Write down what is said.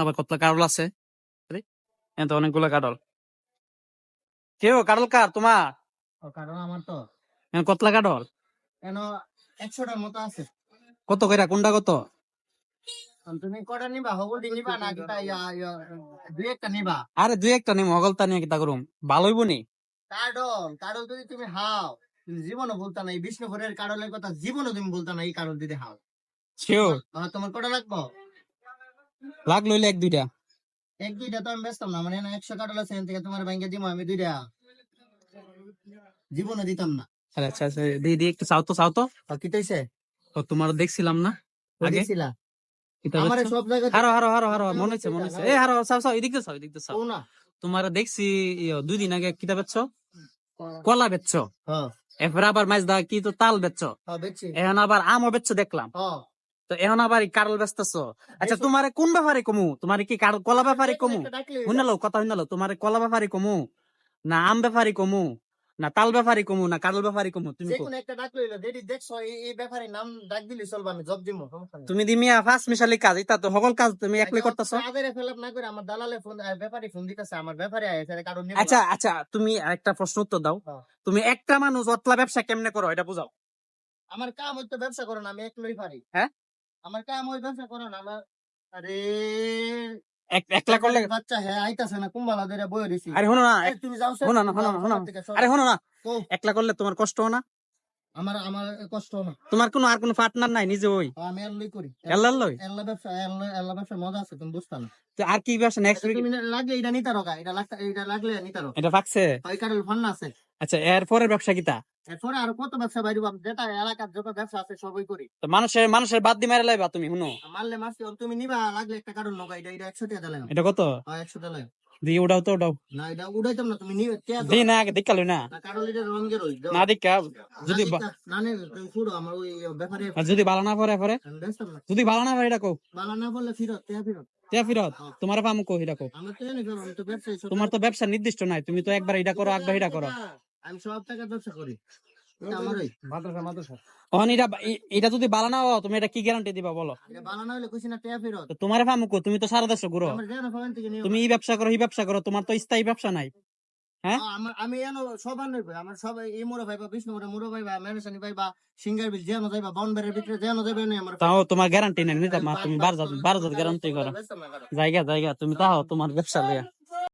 আবার কতলা কারল আছে? আরে, এখানে তো অনেকগুলো কারল। কেউ কারল কার তোমার? আমার তো। কতলা কেন একশোটার মতো আছে। কত কইরা কোনটা কত? তুমি কটা নিবা? নিবা না দুই একটা নিবা? আরে দুই একটা নিম নিয়ে করুম? ভালো হইব নি? কাডল কাডল যদি তুমি হাও তুমি জীবনও বলতা না। এই বিষ্ণুপুরের কাডলের কথা জীবনও তুমি বলতা না এই কাডল যদি হাও। তোমার কটা লাগবো? লাগ লইলে এক দুইটা। এক দুইটা তো আমি বেচতাম না মানে না একশো কাডল আছে থেকে তোমার ব্যাংকে দিব আমি দুইটা জীবনও দিতাম না। আচ্ছা আচ্ছা দি দি একটু চাও তো চাও তো। কি ও, তোমার দেখছিলাম না আগে? মনে মনে ও না। তোমার দেখছি দুই দিন আগে কিতা বেচছো? কলা বেচছো। হ্যাঁ আবার মাছ দা কি তো তাল বেচছো? হ্যাঁ বেচছি। এখন আবার আমও বেচছো দেখলাম। হ্যাঁ তো এখন আবার কারল আচ্ছা তোমারে কোন ব্যাপারে কমু? তোমার কি কার- কলা ব্যাপারে কমু? শুনালো কথা শুনালো তোমার কলা ব্যাপারে কমু? না আম ব্যাপারে কমু? না তাল ব্যাপারে কমু? না কারল ব্যাপারে কমু? তুমি একটা ডাক লইলো যেটি দেখছ এই ব্যাপারে নাম ডাক দিলি চলবে আমি জব দিমু তুমি দিমিয়া ফার্স্ট মিশালি কাজ এটা তো সকল কাজ তুমি একলাই করতেছো। আদের ফেলাপ না করে আমার দালালে ফোন ব্যাপারে ফোন দিতেছে আমার ব্যাপারে আইছে কারণ আচ্ছা আচ্ছা তুমি একটা প্রশ্ন উত্তর দাও। হ্যাঁ। তুমি একটা মানুষ অতলা ব্যবসা কেমনে করো এটা বুঝাও। আমার কাম হইতো ব্যবসা করো না আমি একলাই পারি। হ্যাঁ? আমার কাম হই ব্যবসা করো না আমার আরে এক- একলা করলে বাচ্চা হ্যাঁ আইতাছে না কুম্বালা ধরে বই দিছি? আরে শোনো না তুমি যাও শোনো না, শোনো না, শোনো আরে শোনো না একলা করলে তোমার কষ্ট না? আমার আমার কষ্ট না। তোমার কোনো আর কোনো পার্টনার নাই নিজে ওই? আমি এল্লাই করি। এল্লার লই? এল্লা ব্যবসা এল্লা এল্লা ব্যবসা মজা আছে তুমি বুঝতা না। তো আর কি ব্যবসা নেক্সট আচ্ছা, তুমি লাগলে এটা নিতে রকা এটা এটা লাগলে নিতে এটা ফাকছে ওই কারণ আছে? আচ্ছা এর পরের ব্যবসা কিতা? এরপরে আর কত ব্যবসা বাইরে যেটা এলাকার যত ব্যবসা আছে সবই করি। তো মানুষের মানুষের বাদ দিয়ে মেরে লাইবা তুমি শুনো। মারলে মারছি তুমি নিবা লাগলে একটা কারণ নৌকা এটা এটা একশো টাকা দিলাম এটা কত? হ্যাঁ একশো টাকা দিয়ে উঠাও তো উঠাও না এটা উড়াইতাম না তুমি নিবে কে না আগে দেখাল না। না কারণ এটা রঙের ওই না দেখা যদি বা- না তুমি ফুড়ো আমার ওই ব্যাপারে যদি ভালো না পরে পরে যদি ভালো না এটা কো বললে ফিরত তে ফিরত? তে ফিরত? তোমার পাম কো এটা কো তো তো তোমার তো ব্যবসা নির্দিষ্ট নাই তুমি তো একবার এটা করো একবার এটা করো। আমি সব টাকা ব্যবসা করি এটা যদি হও তুমি এটা কি গ্যারান্টি দিবা বলো এটা না হলে কইছি না তে ফিরত তো তোমার তুমি তো সারা দেশ ঘুরো আমার যেন ফোন থেকে নিও তুমি এই ব্যবসা করো এই ব্যবসা করো তোমার তো স্থায়ী ব্যবসা নাই হ্যাঁ? আমি এনো সবার নইব আমার সব এই মোড় ভাই বা বিষ্ণু মোড় মোড় ভাই বা ভাই বা সিঙ্গার বিল যেন যাইবা বাউন্ডারির ভিতরে যেন যাইবে না আমার তাও তোমার গ্যারান্টি নাই নিতাম না তুমি বারো হাজার বারো গ্যারান্টি করো জায়গা জায়গা তুমি তাও তোমার ব্যবসা লইয়া